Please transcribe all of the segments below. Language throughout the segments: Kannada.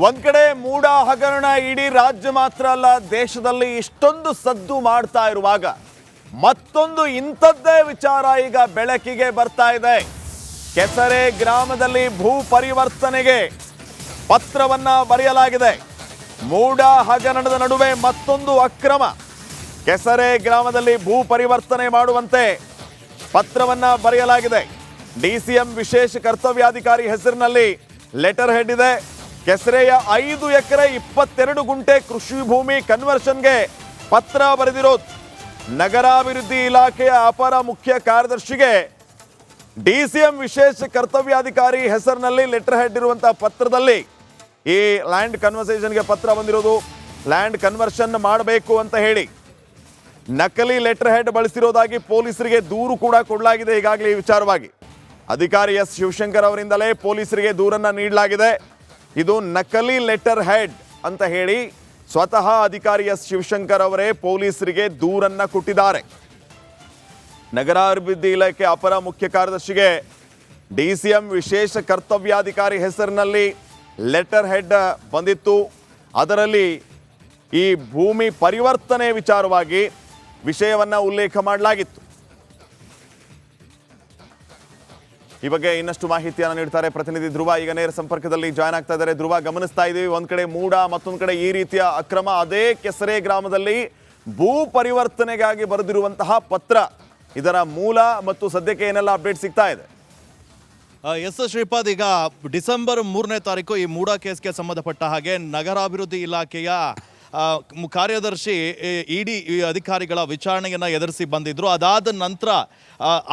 ಒಂದ್ ಕಡೆ ಮೂಡ ಹಗರಣ ಇಡೀ ರಾಜ್ಯ ಮಾತ್ರ ಅಲ್ಲ, ದೇಶದಲ್ಲಿ ಇಷ್ಟೊಂದು ಸದ್ದು ಮಾಡ್ತಾ ಇರುವಾಗ ಮತ್ತೊಂದು ಇಂಥದ್ದೇ ವಿಚಾರ ಈಗ ಬೆಳಕಿಗೆ ಬರ್ತಾ ಇದೆ. ಕೆಸರೆ ಗ್ರಾಮದಲ್ಲಿ ಭೂ ಪರಿವರ್ತನೆಗೆ ಪತ್ರವನ್ನ ಬರೆಯಲಾಗಿದೆ. ಮೂಡ ಹಗರಣದ ನಡುವೆ ಮತ್ತೊಂದು ಅಕ್ರಮ. ಕೆಸರೆ ಗ್ರಾಮದಲ್ಲಿ ಭೂ ಪರಿವರ್ತನೆ ಮಾಡುವಂತೆ ಪತ್ರವನ್ನ ಬರೆಯಲಾಗಿದೆ. ಡಿಸಿಎಂ ವಿಶೇಷ ಕರ್ತವ್ಯಾಧಿಕಾರಿ ಹೆಸರಿನಲ್ಲಿ ಲೆಟರ್ ಹೆಡ್ ಇದೆ. ಕೆಸರೆಯ ಐದು ಎಕರೆ ಇಪ್ಪತ್ತೆರಡು ಗುಂಟೆ ಕೃಷಿ ಭೂಮಿ ಕನ್ವರ್ಷನ್ಗೆ ಪತ್ರ ಬರೆದಿರೋದು. ನಗರಾಭಿವೃದ್ಧಿ ಇಲಾಖೆಯ ಅಪರ ಮುಖ್ಯ ಕಾರ್ಯದರ್ಶಿಗೆ ಡಿಸಿಎಂ ವಿಶೇಷ ಕರ್ತವ್ಯಾಧಿಕಾರಿ ಹೆಸರಿನಲ್ಲಿ ಲೆಟರ್ ಹೆಡ್ ಇರುವಂತಹ ಪತ್ರದಲ್ಲಿ ಈ ಲ್ಯಾಂಡ್ ಕನ್ವರ್ಸೇಷನ್ಗೆ ಪತ್ರ ಬಂದಿರೋದು. ಲ್ಯಾಂಡ್ ಕನ್ವರ್ಷನ್ ಮಾಡಬೇಕು ಅಂತ ಹೇಳಿ. ನಕಲಿ ಲೆಟರ್ ಹೆಡ್ ಬಳಸಿರೋದಾಗಿ ಪೊಲೀಸರಿಗೆ ದೂರು ಕೂಡ ಕೊಡಲಾಗಿದೆ ಈಗಾಗಲೇ ವಿಚಾರವಾಗಿ. ಅಧಿಕಾರಿ ಎಸ್. ಶಿವಶಂಕರ್ ಅವರಿಂದಲೇ ಪೊಲೀಸರಿಗೆ ದೂರನ್ನ ನೀಡಲಾಗಿದೆ. ಇದು ನಕಲಿ ಲೆಟರ್ ಹೆಡ್ ಅಂತ ಹೇಳಿ ಸ್ವತಃ ಅಧಿಕಾರಿ ಎಸ್ ಶಿವಶಂಕರ್ ಅವರೇ ಪೊಲೀಸರಿಗೆ ದೂರನ್ನ ಕೊಟ್ಟಿದ್ದಾರೆ. ನಗರಾಭಿವೃದ್ಧಿ ಇಲಾಖೆ ಅಪರ ಮುಖ್ಯ ಕಾರ್ಯದರ್ಶಿಗೆ ಡಿಸಿಎಂ ವಿಶೇಷ ಕರ್ತವ್ಯಾಧಿಕಾರಿ ಹೆಸರಿನಲ್ಲಿ ಲೆಟರ್ ಹೆಡ್ ಬಂದಿತ್ತು. ಅದರಲ್ಲಿ ಈ ಭೂಮಿ ಪರಿವರ್ತನೆ ವಿಚಾರವಾಗಿ ವಿಷಯವನ್ನು ಉಲ್ಲೇಖ ಮಾಡಲಾಗಿತ್ತು. ಈ ಬಗ್ಗೆ ಇನ್ನಷ್ಟು ಮಾಹಿತಿಯನ್ನು ನೀಡ್ತಾರೆ ಪ್ರತಿನಿಧಿ ಧ್ರುವ. ಈಗ ನೇರ ಸಂಪರ್ಕದಲ್ಲಿ ಜಾಯ್ನ್ ಆಗ್ತಾ ಇದ್ದಾರೆ. ಧ್ರುವ, ಗಮನಿಸ್ತಾ ಇದ್ದೀವಿ. ಒಂದ್ ಕಡೆ ಮೂಡ, ಮತ್ತೊಂದು ಕಡೆ ಈ ರೀತಿಯ ಅಕ್ರಮ. ಅದೇ ಕೆಸರೆ ಗ್ರಾಮದಲ್ಲಿ ಭೂ ಪರಿವರ್ತನೆಗಾಗಿ ಬರೆದಿರುವಂತಹ ಪತ್ರ. ಇದರ ಮೂಲ ಮತ್ತು ಸದ್ಯಕ್ಕೆ ಏನೆಲ್ಲ ಅಪ್ಡೇಟ್ ಸಿಗ್ತಾ ಇದೆ? ಎಸ್ ಎಸ್ ಶ್ರೀಪಾದ್, ಈಗ ಡಿಸೆಂಬರ್ ಮೂರನೇ ತಾರೀಕು ಈ ಮೂಡಾ ಕೇಸ್ಗೆ ಸಂಬಂಧಪಟ್ಟ ಹಾಗೆ ನಗರಾಭಿವೃದ್ಧಿ ಇಲಾಖೆಯ ಕಾರ್ಯದರ್ಶಿ ಇಡಿ ಅಧಿಕಾರಿಗಳ ವಿಚಾರಣೆಯನ್ನು ಎದುರಿಸಿ ಬಂದಿದ್ರು. ಅದಾದ ನಂತರ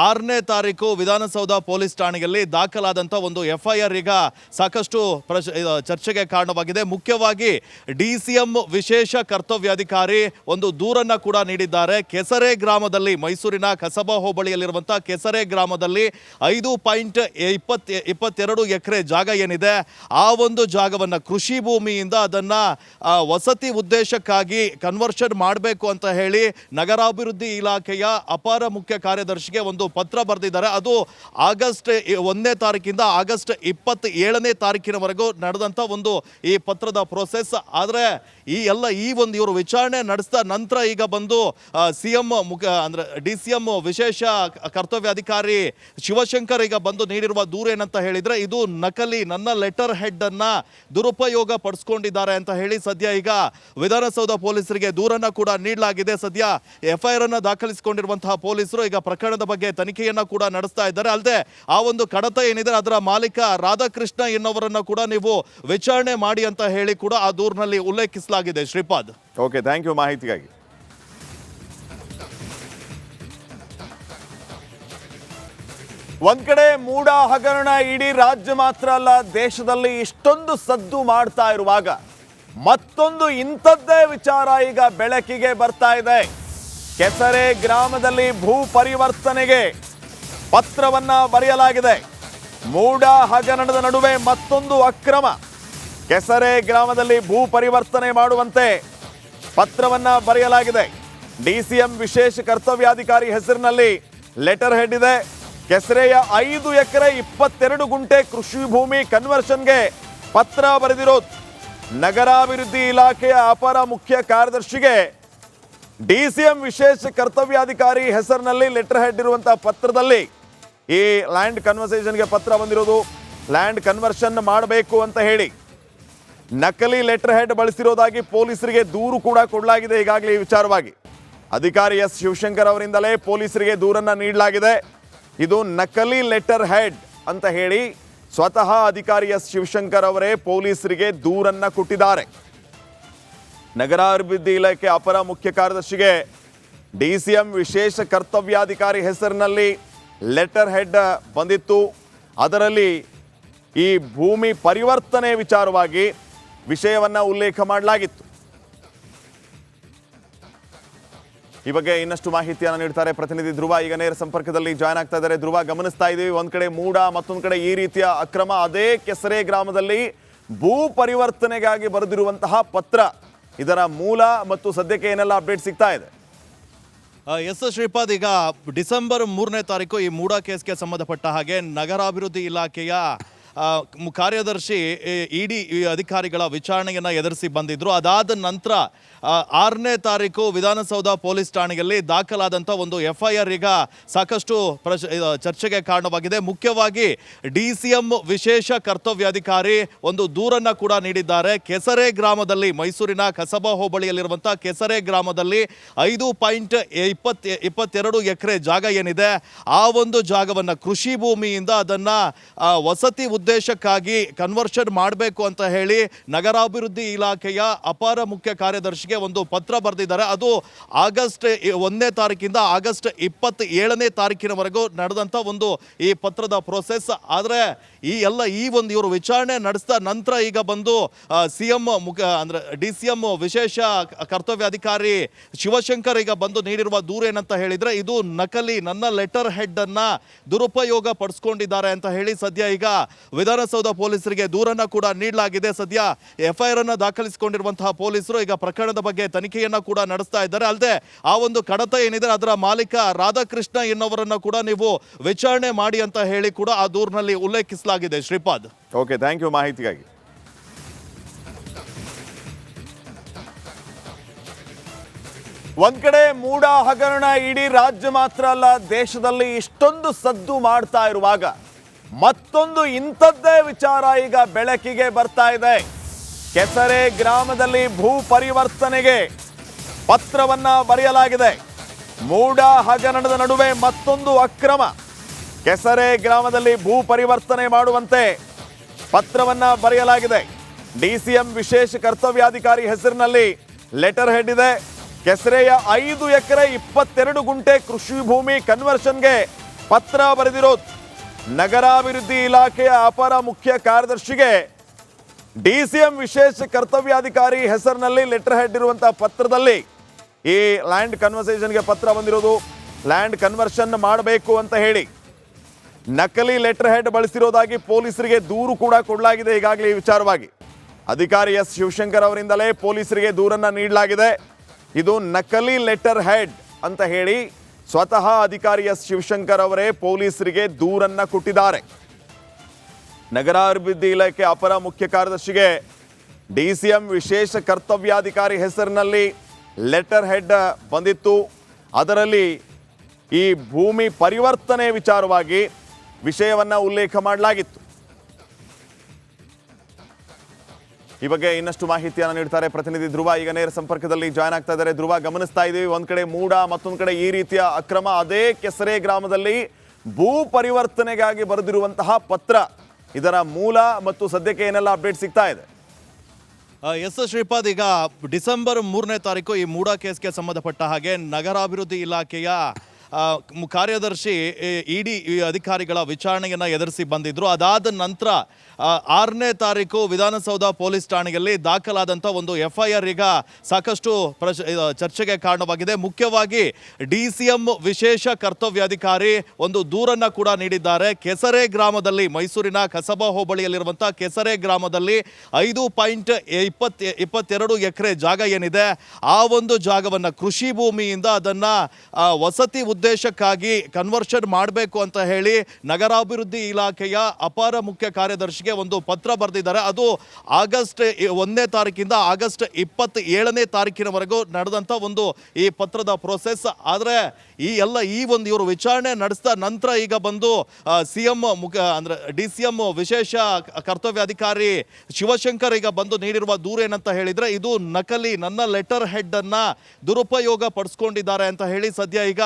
ಆರನೇ ತಾರೀಕು ವಿಧಾನಸೌಧ ಪೊಲೀಸ್ ಠಾಣೆಯಲ್ಲಿ ದಾಖಲಾದಂಥ ಒಂದು ಎಫ್ ಐ ಆರ್ ಈಗ ಸಾಕಷ್ಟು ಪ್ರಶ ಚರ್ಚೆಗೆ ಕಾರಣವಾಗಿದೆ. ಮುಖ್ಯವಾಗಿ ಡಿ ಸಿ ಎಂ ವಿಶೇಷ ಕರ್ತವ್ಯಾಧಿಕಾರಿ ಒಂದು ದೂರನ್ನು ಕೂಡ ನೀಡಿದ್ದಾರೆ. ಕೆಸರೆ ಗ್ರಾಮದಲ್ಲಿ, ಮೈಸೂರಿನ ಕಸಬಾ ಹೋಬಳಿಯಲ್ಲಿರುವಂಥ ಕೆಸರೆ ಗ್ರಾಮದಲ್ಲಿ ಐದು ಪಾಯಿಂಟ್ ಇಪ್ಪತ್ ಇಪ್ಪತ್ತೆರಡು ಎಕರೆ ಜಾಗ ಏನಿದೆ, ಆ ಒಂದು ಜಾಗವನ್ನು ಕೃಷಿ ಭೂಮಿಯಿಂದ ಅದನ್ನು ವಸತಿ ವಸತಿ ಉದ್ದೇಶಕ್ಕಾಗಿ ಕನ್ವರ್ಷನ್ ಮಾಡಬೇಕು ಅಂತ ಹೇಳಿ ನಗರಾಭಿವೃದ್ಧಿ ಇಲಾಖೆಯ ಅಪಾರ ಮುಖ್ಯ ಕಾರ್ಯದರ್ಶಿಗೆ ಒಂದು ಪತ್ರ ಬರೆದಿದ್ದಾರೆ. ಅದು ಆಗಸ್ಟ್ ಒಂದನೇ ತಾರೀಕಿಂದ ಆಗಸ್ಟ್ ಇಪ್ಪತ್ತ ಏಳನೇ ತಾರೀಕಿನವರೆಗೂ ನಡೆದಂಥ ಒಂದು ಈ ಪತ್ರದ ಪ್ರೊಸೆಸ್ ಆದರೆ ಈ ಎಲ್ಲ ಈ ಒಂದು ಇವರು ವಿಚಾರಣೆ ನಡೆಸಿದ ನಂತರ ಈಗ ಬಂದು ಸಿ ಎಂ ಮುಖ, ಅಂದರೆ ಡಿ ಸಿ ಎಂ ವಿಶೇಷ ಕರ್ತವ್ಯಾಧಿಕಾರಿ ಶಿವಶಂಕರ್ ಈಗ ಬಂದು ನೀಡಿರುವ ದೂರ ಏನಂತ ಹೇಳಿದರೆ, ಇದು ನಕಲಿ, ನನ್ನ ಲೆಟರ್ ಹೆಡ್ ಅನ್ನ ದುರುಪಯೋಗ ಪಡಿಸ್ಕೊಂಡಿದ್ದಾರೆ ಅಂತ ಹೇಳಿ ಸದ್ಯ ಈಗ ವಿಧಾನಸೌಧ ಪೊಲೀಸರಿಗೆ ದೂರನ್ನ ಕೂಡ ನೀಡಲಾಗಿದೆ. ಸದ್ಯ ಎಫ್ಐಆರ್ ಅನ್ನು ದಾಖಲಿಸಿಕೊಂಡಿರುವಂತಹ ಪೊಲೀಸರು ಈಗ ಪ್ರಕರಣದ ಬಗ್ಗೆ ತನಿಖೆಯನ್ನ ಕೂಡ ನಡೆಸ್ತಾ ಇದ್ದಾರೆ. ಅಲ್ಲದೆ ಆ ಒಂದು ಕಡತ ಏನಿದೆ, ಅದರ ಮಾಲೀಕ ರಾಧಾಕೃಷ್ಣ ಎನ್ನುವರನ್ನ ಕೂಡ ನೀವು ವಿಚಾರಣೆ ಮಾಡಿ ಅಂತ ಹೇಳಿ ಕೂಡ ಆ ದೂರಿನಲ್ಲಿ ಉಲ್ಲೇಖಿಸಲಾಗಿದೆ. ಶ್ರೀಪಾದ್. ಓಕೆ ಥ್ಯಾಂಕ್ ಯು ಮಾಹಿತಿಗಾಗಿ. ಒಂದ್ ಕಡೆ ಮೂಡ ಹಗರಣ ಇಡೀ ರಾಜ್ಯ ಮಾತ್ರ ಅಲ್ಲ, ದೇಶದಲ್ಲಿ ಇಷ್ಟೊಂದು ಸದ್ದು ಮಾಡ್ತಾ ಇರುವಾಗ ಮತ್ತೊಂದು ಇಂಥದ್ದೇ ವಿಚಾರ ಈಗ ಬೆಳಕಿಗೆ ಬರ್ತಾ ಇದೆ. ಕೆಸರೆ ಗ್ರಾಮದಲ್ಲಿ ಭೂ ಪರಿವರ್ತನೆಗೆ ಪತ್ರವನ್ನ ಬರೆಯಲಾಗಿದೆ. ಮೂಡ ಹಗರಣದ ನಡುವೆ ಮತ್ತೊಂದು ಅಕ್ರಮ. ಕೆಸರೆ ಗ್ರಾಮದಲ್ಲಿ ಭೂ ಪರಿವರ್ತನೆ ಮಾಡುವಂತೆ ಪತ್ರವನ್ನ ಬರೆಯಲಾಗಿದೆ. ಡಿಸಿಎಂ ವಿಶೇಷ ಕರ್ತವ್ಯಾಧಿಕಾರಿ ಹೆಸರಿನಲ್ಲಿ ಲೆಟರ್ ಹೆಡ್ ಇದೆ. ಕೆಸರೆಯ ಐದು ಎಕರೆ ಇಪ್ಪತ್ತೆರಡು ಗುಂಟೆ ಕೃಷಿ ಭೂಮಿ ಕನ್ವರ್ಷನ್ಗೆ ಪತ್ರ ಬರೆದಿರೋದು. ನಗರಾಭಿವೃದ್ಧಿ ಇಲಾಖೆಯ ಅಪರ ಮುಖ್ಯ ಕಾರ್ಯದರ್ಶಿಗೆ ಡಿಸಿಎಂ ವಿಶೇಷ ಕರ್ತವ್ಯಾಧಿಕಾರಿ ಹೆಸರಿನಲ್ಲಿ ಲೆಟರ್ ಹೆಡ್ ಇರುವಂತಹ ಪತ್ರದಲ್ಲಿ ಈ ಲ್ಯಾಂಡ್ ಕನ್ವರ್ಸೇಷನ್ಗೆ ಪತ್ರ ಬಂದಿರೋದು. ಲ್ಯಾಂಡ್ ಕನ್ವರ್ಷನ್ ಮಾಡಬೇಕು ಅಂತ ಹೇಳಿ ನಕಲಿ ಲೆಟರ್ ಹೆಡ್ ಬಳಸಿರೋದಾಗಿ ಪೊಲೀಸರಿಗೆ ದೂರು ಕೂಡ ಕೊಡಲಾಗಿದೆ ಈಗಾಗಲೇ ಈ ವಿಚಾರವಾಗಿ. ಅಧಿಕಾರಿ ಎಸ್ ಶಿವಶಂಕರ್ ಅವರಿಂದಲೇ ಪೊಲೀಸರಿಗೆ ದೂರನ್ನ ನೀಡಲಾಗಿದೆ. ಇದು ನಕಲಿ ಲೆಟರ್ ಹೆಡ್ ಅಂತ ಹೇಳಿ ಸ್ವತಃ ಅಧಿಕಾರಿ ಎಸ್. ಶಿವಶಂಕರ್ ಅವರೇ ಪೊಲೀಸರಿಗೆ ದೂರನ್ನ ಕೊಟ್ಟಿದ್ದಾರೆ. ನಗರಾಭಿವೃದ್ಧಿ ಇಲಾಖೆ ಅಪರ ಮುಖ್ಯ ಕಾರ್ಯದರ್ಶಿಗೆ ಡಿಸಿಎಂ ವಿಶೇಷ ಕರ್ತವ್ಯಾಧಿಕಾರಿ ಹೆಸರಿನಲ್ಲಿ ಲೆಟರ್ ಹೆಡ್ ಬಂದಿತ್ತು. ಅದರಲ್ಲಿ ಈ ಭೂಮಿ ಪರಿವರ್ತನೆ ವಿಚಾರವಾಗಿ ವಿಷಯವನ್ನು ಉಲ್ಲೇಖ ಮಾಡಲಾಗಿತ್ತು. ಈ ಬಗ್ಗೆ ಇನ್ನಷ್ಟು ಮಾಹಿತಿಯನ್ನು ನೀಡ್ತಾರೆ ಪ್ರತಿನಿಧಿ ಧ್ರುವ. ಈಗ ನೇರ ಸಂಪರ್ಕದಲ್ಲಿ ಜಾಯ್ನ್ ಆಗ್ತಾ ಇದ್ದಾರೆ. ಧ್ರುವ, ಗಮನಿಸ್ತಾ ಇದ್ದೀವಿ. ಒಂದ್ ಕಡೆ ಮೂಡ, ಮತ್ತೊಂದು ಕಡೆ ಈ ರೀತಿಯ ಅಕ್ರಮ. ಅದೇ ಕೆಸರೆ ಗ್ರಾಮದಲ್ಲಿ ಭೂ ಪರಿವರ್ತನೆಗಾಗಿ ಬರೆದಿರುವಂತಹ ಪತ್ರ. ಇದರ ಮೂಲ ಮತ್ತು ಸದ್ಯಕ್ಕೆ ಏನೆಲ್ಲ ಅಪ್ಡೇಟ್ ಸಿಗ್ತಾ ಇದೆ? ಎಸ್ ಶ್ರೀಪಾದ್, ಈಗ ಡಿಸೆಂಬರ್ ಮೂರನೇ ತಾರೀಕು ಈ ಮೂಡ ಕೇಸ್ಗೆ ಸಂಬಂಧಪಟ್ಟ ಹಾಗೆ ನಗರಾಭಿವೃದ್ಧಿ ಇಲಾಖೆಯ ಕಾರ್ಯದರ್ಶಿ ಇಡಿ ಅಧಿಕಾರಿಗಳ ವಿಚಾರಣೆಯನ್ನು ಎದುರಿಸಿ ಬಂದಿದ್ರು. ಅದಾದ ನಂತರ ಆರನೇ ತಾರೀಕು ವಿಧಾನಸೌಧ ಪೊಲೀಸ್ ಠಾಣೆಯಲ್ಲಿ ದಾಖಲಾದಂಥ ಒಂದು ಎಫ್ ಐ ಆರ್ ಈಗ ಸಾಕಷ್ಟು ಪ್ರಶ್ ಚರ್ಚೆಗೆ ಕಾರಣವಾಗಿದೆ. ಮುಖ್ಯವಾಗಿ ಡಿ ಸಿ ಎಂ ವಿಶೇಷ ಕರ್ತವ್ಯಾಧಿಕಾರಿ ಒಂದು ದೂರನ್ನು ಕೂಡ ನೀಡಿದ್ದಾರೆ. ಕೆಸರೆ ಗ್ರಾಮದಲ್ಲಿ, ಮೈಸೂರಿನ ಕಸಬಾ ಹೋಬಳಿಯಲ್ಲಿರುವಂಥ ಕೆಸರೆ ಗ್ರಾಮದಲ್ಲಿ ಐದು ಪಾಯಿಂಟ್ ಇಪ್ಪತ್ ಇಪ್ಪತ್ತೆರಡು ಎಕರೆ ಜಾಗ ಏನಿದೆ, ಆ ಒಂದು ಜಾಗವನ್ನು ಕೃಷಿ ಭೂಮಿಯಿಂದ ಅದನ್ನು ವಸತಿ ಉದ್ದೇಶಕ್ಕಾಗಿ ಕನ್ವರ್ಷನ್ ಮಾಡಬೇಕು ಅಂತ ಹೇಳಿ ನಗರಾಭಿವೃದ್ಧಿ ಇಲಾಖೆಯ ಅಪಾರ ಮುಖ್ಯ ಕಾರ್ಯದರ್ಶಿಗೆ ಒಂದು ಪತ್ರ ಬರೆದಿದ್ದಾರೆ. ಅದು ಆಗಸ್ಟ್ ಒಂದನೇ ತಾರೀಕಿಂದ ಆಗಸ್ಟ್ ಇಪ್ಪತ್ತ ಏಳನೇ ತಾರೀಕಿನವರೆಗೂ ನಡೆದಂಥ ಒಂದು ಈ ಪತ್ರದ ಪ್ರೊಸೆಸ್ ಆದರೆ ಈ ಎಲ್ಲ ಈ ಒಂದು ಇವರು ವಿಚಾರಣೆ ನಡೆಸಿದ ನಂತರ ಈಗ ಬಂದು ಸಿ ಎಂ ಮುಖ, ಅಂದರೆ ಡಿ ಸಿ ಎಂ ವಿಶೇಷ ಕರ್ತವ್ಯಾಧಿಕಾರಿ ಶಿವಶಂಕರ್ ಈಗ ಬಂದು ನೀಡಿರುವ ದೂರ ಏನಂತ ಹೇಳಿದ್ರೆ, ಇದು ನಕಲಿ, ನನ್ನ ಲೆಟರ್ ಹೆಡ್ ಅನ್ನ ದುರುಪಯೋಗ ಪಡಿಸ್ಕೊಂಡಿದ್ದಾರೆ ಅಂತ ಹೇಳಿ ಸದ್ಯ ಈಗ ವಿಧಾನಸೌಧ ಪೊಲೀಸರಿಗೆ ದೂರನ್ನ ಕೂಡ ನೀಡಲಾಗಿದೆ. ಸದ್ಯ ಎಫ್ಐಆರ್ ಅನ್ನು ದಾಖಲಿಸಿಕೊಂಡಿರುವಂತಹ ಪೊಲೀಸರು ಈಗ ಪ್ರಕರಣದ ಬಗ್ಗೆ ತನಿಖೆಯನ್ನ ಕೂಡ ನಡೆಸ್ತಾ ಇದ್ದಾರೆ. ಅಲ್ಲದೆ ಆ ಒಂದು ಕಡತ ಏನಿದೆ, ಅದರ ಮಾಲೀಕ ರಾಧಾಕೃಷ್ಣ ಎನ್ನುವರನ್ನು ಕೂಡ ನೀವು ವಿಚಾರಣೆ ಮಾಡಿ ಅಂತ ಹೇಳಿ ಕೂಡ ಆ ದೂರಿನಲ್ಲಿ ಉಲ್ಲೇಖಿಸಲಾಗಿದೆ. ಶ್ರೀಪಾದ್. ಓಕೆ ಥ್ಯಾಂಕ್ ಯು ಮಾಹಿತಿಗಾಗಿ. ಒಂದ್ ಕಡೆ ಮೂಡ ಹಗರಣ ಇಡೀ ರಾಜ್ಯ ಮಾತ್ರ ಅಲ್ಲ, ದೇಶದಲ್ಲಿ ಇಷ್ಟೊಂದು ಸದ್ದು ಮಾಡ್ತಾ ಇರುವಾಗ ಮತ್ತೊಂದು ಇಂಥದ್ದೇ ವಿಚಾರ ಈಗ ಬೆಳಕಿಗೆ ಬರ್ತಾ ಇದೆ. ಕೆಸರೆ ಗ್ರಾಮದಲ್ಲಿ ಭೂ ಪರಿವರ್ತನೆಗೆ ಪತ್ರವನ್ನ ಬರೆಯಲಾಗಿದೆ. ಮೂಡ ಹಗರಣದ ನಡುವೆ ಮತ್ತೊಂದು ಅಕ್ರಮ. ಕೆಸರೆ ಗ್ರಾಮದಲ್ಲಿ ಭೂ ಪರಿವರ್ತನೆ ಮಾಡುವಂತೆ ಪತ್ರವನ್ನ ಬರೆಯಲಾಗಿದೆ. ಡಿಸಿಎಂ ವಿಶೇಷ ಕರ್ತವ್ಯಾಧಿಕಾರಿ ಹೆಸರಿನಲ್ಲಿ ಲೆಟರ್ ಹೆಡ್ ಇದೆ. ಕೆಸರೆಯ ಐದು ಎಕರೆ ಇಪ್ಪತ್ತೆರಡು ಗುಂಟೆ ಕೃಷಿ ಭೂಮಿ ಕನ್ವರ್ಷನ್ಗೆ ಪತ್ರ ಬರೆದಿರೋದು. ನಗರಾಭಿವೃದ್ಧಿ ಇಲಾಖೆಯ ಅಪರ ಮುಖ್ಯ ಕಾರ್ಯದರ್ಶಿಗೆ ಡಿಸಿಎಂ ವಿಶೇಷ ಕರ್ತವ್ಯಾಧಿಕಾರಿ ಹೆಸರಿನಲ್ಲಿ ಲೆಟರ್ ಹೆಡ್ ಇರುವಂತಹ ಪತ್ರದಲ್ಲಿ ಈ ಲ್ಯಾಂಡ್ ಕನ್ವರ್ಸೇಷನ್ಗೆ ಪತ್ರ ಬಂದಿರೋದು. ಲ್ಯಾಂಡ್ ಕನ್ವರ್ಷನ್ ಮಾಡಬೇಕು ಅಂತ ಹೇಳಿ. ನಕಲಿ ಲೆಟರ್ ಹೆಡ್ ಬಳಸಿರೋದಾಗಿ ಪೊಲೀಸರಿಗೆ ದೂರು ಕೂಡ ಕೊಡಲಾಗಿದೆ ಈಗಾಗಲೇ ವಿಚಾರವಾಗಿ. ಅಧಿಕಾರಿ ಎಸ್ ಶಿವಶಂಕರ್ ಅವರಿಂದಲೇ ಪೊಲೀಸರಿಗೆ ದೂರನ್ನ ನೀಡಲಾಗಿದೆ. ಇದು ನಕಲಿ ಲೆಟರ್ ಹೆಡ್ ಅಂತ ಹೇಳಿ ಸ್ವತಃ ಅಧಿಕಾರಿ ಎಸ್ ಶಿವಶಂಕರ್ ಅವರೇ ಪೊಲೀಸರಿಗೆ ದೂರನ್ನ ಕೊಟ್ಟಿದ್ದಾರೆ. ನಗರಾಭಿವೃದ್ಧಿ ಇಲಾಖೆ ಅಪರ ಮುಖ್ಯ ಕಾರ್ಯದರ್ಶಿಗೆ ಡಿ ಸಿ ಎಂ ವಿಶೇಷ ಕರ್ತವ್ಯಾಧಿಕಾರಿ ಹೆಸರಿನಲ್ಲಿ ಲೆಟರ್ ಹೆಡ್ ಬಂದಿತ್ತು. ಅದರಲ್ಲಿ ಈ ಭೂಮಿ ಪರಿವರ್ತನೆ ವಿಚಾರವಾಗಿ ವಿಷಯವನ್ನು ಉಲ್ಲೇಖ ಮಾಡಲಾಗಿತ್ತು. ಈ ಬಗ್ಗೆ ಇನ್ನಷ್ಟು ಮಾಹಿತಿಯನ್ನು ನೀಡ್ತಾರೆ ಪ್ರತಿನಿಧಿ ಧ್ರುವ. ಈಗ ನೇರ ಸಂಪರ್ಕದಲ್ಲಿ ಜಾಯ್ನ್ ಆಗ್ತಾ ಇದ್ದಾರೆ. ಧ್ರುವ, ಗಮನಿಸ್ತಾ ಇದ್ದೀವಿ. ಒಂದ್ ಕಡೆ ಮೂಡ, ಮತ್ತೊಂದು ಕಡೆ ಈ ರೀತಿಯ ಅಕ್ರಮ. ಅದೇ ಕೆಸರೆ ಗ್ರಾಮದಲ್ಲಿ ಭೂ ಪರಿವರ್ತನೆಗಾಗಿ ಬರೆದಿರುವಂತಹ ಪತ್ರ. ಇದರ ಮೂಲ ಮತ್ತು ಸದ್ಯಕ್ಕೆ ಏನೆಲ್ಲ ಅಪ್ಡೇಟ್ ಸಿಗ್ತಾ ಇದೆ? ಎಸ್ ಶ್ರೀಪಾದ್, ಈಗ ಡಿಸೆಂಬರ್ ಮೂರನೇ ತಾರೀಕು ಈ ಮೂಡ ಕೇಸ್ಗೆ ಸಂಬಂಧಪಟ್ಟ ಹಾಗೆ ನಗರಾಭಿವೃದ್ಧಿ ಇಲಾಖೆಯ ಕಾರ್ಯದರ್ಶಿ ಇಡಿ ಅಧಿಕಾರಿಗಳ ವಿಚಾರಣೆಯನ್ನ ಎದುರಿಸಿ ಬಂದಿದ್ರು. ಅದಾದ ನಂತರ ಆರನೇ ತಾರೀಕು ವಿಧಾನಸೌಧ ಪೊಲೀಸ್ ಠಾಣೆಯಲ್ಲಿ ದಾಖಲಾದಂಥ ಒಂದು ಎಫ್ ಐ ಆರ್ ಈಗ ಸಾಕಷ್ಟು ಪ್ರಶ್ ಚರ್ಚೆಗೆ ಕಾರಣವಾಗಿದೆ. ಮುಖ್ಯವಾಗಿ ಡಿ ಸಿ ಎಂ ವಿಶೇಷ ಕರ್ತವ್ಯಾಧಿಕಾರಿ ಒಂದು ದೂರನ್ನ ಕೂಡ ನೀಡಿದ್ದಾರೆ. ಕೆಸರೆ ಗ್ರಾಮದಲ್ಲಿ, ಮೈಸೂರಿನ ಕಸಬಾ ಹೋಬಳಿಯಲ್ಲಿರುವಂಥ ಕೆಸರೆ ಗ್ರಾಮದಲ್ಲಿ ಐದು ಪಾಯಿಂಟ್ ಇಪ್ಪತ್ ಇಪ್ಪತ್ತೆರಡು ಎಕರೆ ಜಾಗ ಏನಿದೆ? ಆ ಒಂದು ಜಾಗವನ್ನು ಕೃಷಿ ಭೂಮಿಯಿಂದ ಅದನ್ನು ವಸತಿ ಉದ್ದೇಶಕ್ಕಾಗಿ ಕನ್ವರ್ಷನ್ ಮಾಡಬೇಕು ಅಂತ ಹೇಳಿ ನಗರಾಭಿವೃದ್ಧಿ ಇಲಾಖೆಯ ಅಪಾರ ಮುಖ್ಯ ಕಾರ್ಯದರ್ಶಿಗೆ ಒಂದು ಪತ್ರ ಬರೆದಿದ್ದಾರೆ. ಅದು ಆಗಸ್ಟ್ ಒಂದನೇ ತಾರೀಕಿಂದ ಆಗಸ್ಟ್ ಇಪ್ಪತ್ತ ಏಳನೇ ತಾರೀಕಿನವರೆಗೂ ನಡೆದಂಥ ಒಂದು ಈ ಪತ್ರದ ಪ್ರೋಸೆಸ್ ಆದರೆ ಈ ಎಲ್ಲ ಈ ಒಂದು ಇವರು ವಿಚಾರಣೆ ನಡೆಸಿದ ನಂತರ ಈಗ ಬಂದು ಸಿ ಎಂ ಮುಖ, ಅಂದರೆ ಡಿ ಸಿ ಎಂ ವಿಶೇಷ ಕರ್ತವ್ಯಾಧಿಕಾರಿ ಶಿವಶಂಕರ್ ಈಗ ಬಂದು ನೀಡಿರುವ ದೂರ ಏನಂತ ಹೇಳಿದ್ರೆ, ಇದು ನಕಲಿ, ನನ್ನ ಲೆಟರ್ ಹೆಡ್ ಅನ್ನ ದುರುಪಯೋಗ ಪಡಿಸ್ಕೊಂಡಿದ್ದಾರೆ ಅಂತ ಹೇಳಿ ಸದ್ಯ ಈಗ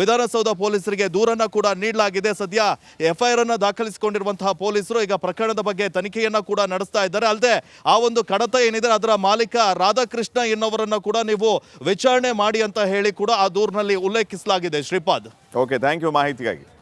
ವಿಧಾನಸೌಧ ಪೊಲೀಸರಿಗೆ ದೂರನ್ನ ಕೂಡ ನೀಡಲಾಗಿದೆ. ಸದ್ಯ ಎಫ್ ಐ ಆರ್ ಅನ್ನ ದಾಖಲಿಸಿಕೊಂಡಿರುವಂತಹ ಪೊಲೀಸರು ಈಗ ಪ್ರಕರಣದ ಬಗ್ಗೆ ತನಿಖೆಯನ್ನ ಕೂಡ ನಡೆಸ್ತಾ ಇದ್ದಾರೆ. ಅಲ್ಲದೆ, ಆ ಒಂದು ಕಡತ ಏನಿದೆ, ಅದರ ಮಾಲೀಕ ರಾಧಾಕೃಷ್ಣ ಎನ್ನುವರನ್ನು ಕೂಡ ನೀವು ವಿಚಾರಣೆ ಮಾಡಿ ಅಂತ ಹೇಳಿ ಕೂಡ ಆ ದೂರಿನಲ್ಲಿ ಉಲ್ಲೇಖಿಸಲಾಗಿದೆ. ಶ್ರೀಪಾದ್. ಓಕೆ ಥ್ಯಾಂಕ್ ಯು ಮಾಹಿತಿಗಾಗಿ.